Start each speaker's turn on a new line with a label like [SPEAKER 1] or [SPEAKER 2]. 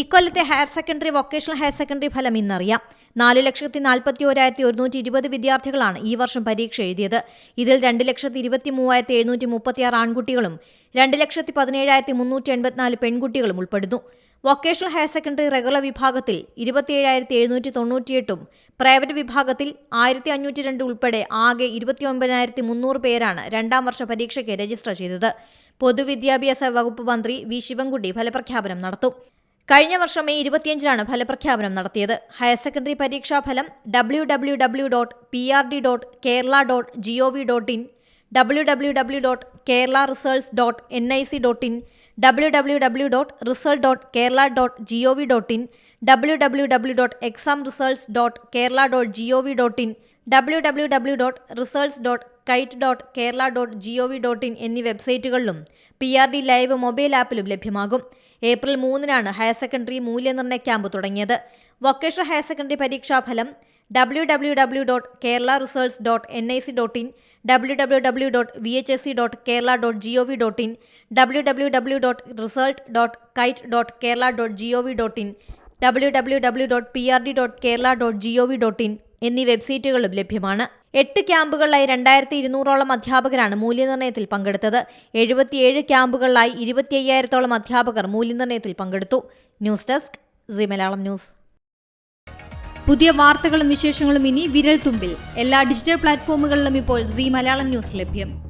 [SPEAKER 1] ഇക്കൊല്ലത്തെ higher secondary vocational higher secondary ഫലം ഇന്നറിയാം. നാല് ലക്ഷത്തി നാൽപ്പത്തി ഒരായിരത്തി ഒരുന്നൂറ്റി ഇരുപത് വിദ്യാർത്ഥികളാണ് ഈ വർഷം പരീക്ഷ എഴുതിയത്. ഇതിൽ രണ്ട് ലക്ഷത്തി ഇരുപത്തി മൂവായിരത്തി എഴുന്നൂറ്റി മുപ്പത്തിയാറ് ആൺകുട്ടികളും രണ്ട് ലക്ഷത്തി പതിനേഴായിരത്തി മുന്നൂറ്റി എൺപത്തിനാല് പെൺകുട്ടികളും ഉൾപ്പെടുന്നു. വൊക്കേഷണൽ ഹയർ സെക്കൻഡറി റെഗുലർ വിഭാഗത്തിൽ ഇരുപത്തിയേഴായിരത്തി എഴുന്നൂറ്റി തൊണ്ണൂറ്റിയെട്ടും പ്രൈവറ്റ് വിഭാഗത്തിൽ ആയിരത്തി അഞ്ഞൂറ്റി രണ്ട് ഉൾപ്പെടെ ആകെ ഇരുപത്തിയൊമ്പതിനായിരത്തി മുന്നൂറ് പേരാണ് രണ്ടാം വർഷ പരീക്ഷയ്ക്ക് രജിസ്റ്റർ ചെയ്തത്. പൊതുവിദ്യാഭ്യാസ വകുപ്പ് മന്ത്രി വി. ശിവൻകുട്ടി ഫലപ്രഖ്യാപനം നടത്തും. കഴിഞ്ഞ വർഷം മെയ് ഇരുപത്തിയഞ്ചിനാണ് ഫലപ്രഖ്യാപനം നടത്തിയത്. ഹയർ സെക്കൻഡറി പരീക്ഷാ ഫലം W W W dot P R D dot Kerala dot G O V dot in W W W dot Kerala results dot N I C dot in W W W dot result dot Kerala dot G O V dot in W W W dot exam results dot Kerala dot G O V dot in W W W dot results dot kite dot Kerala dot G O V dot in എന്നീ വെബ്സൈറ്റുകളിലും P R D live mobile ആപ്പിലും ലഭ്യമാകും. April മൂന്നിനാണ് higher secondary മൂല്യനിർണയ camp തുടങ്ങിയത്. Vocational higher secondary പരീക്ഷാഫലം W W W dot Kerala results dot N I C dot in W W W dot V H S C dot Kerala dot G O V dot in W W W dot result dot kite dot Kerala dot G O V dot in W W W dot P R D dot Kerala dot G O V dot in എന്നീ വെബ്സൈറ്റുകളും ലഭ്യമാണ്. എട്ട് ക്യാമ്പുകളിലായി രണ്ടായിരത്തി ഇരുന്നൂറോളം അധ്യാപകരാണ് മൂല്യനിർണയത്തിൽ പങ്കെടുത്തത്. എഴുപത്തിയേഴ് ക്യാമ്പുകളിലായി ഇരുപത്തി അയ്യായിരത്തോളം അധ്യാപകർ മൂല്യനിർണയത്തിൽ പങ്കെടുത്തു. News desk C Malayalam news. പുതിയ വാർത്തകളും വിശേഷങ്ങളും ഇനി വിരൽ തുമ്പിൽ എല്ലാ ഡിജിറ്റൽ പ്ലാറ്റ്ഫോമുകളിലും ഇപ്പോൾ സി മലയാളം ന്യൂസ് ലഭ്യം.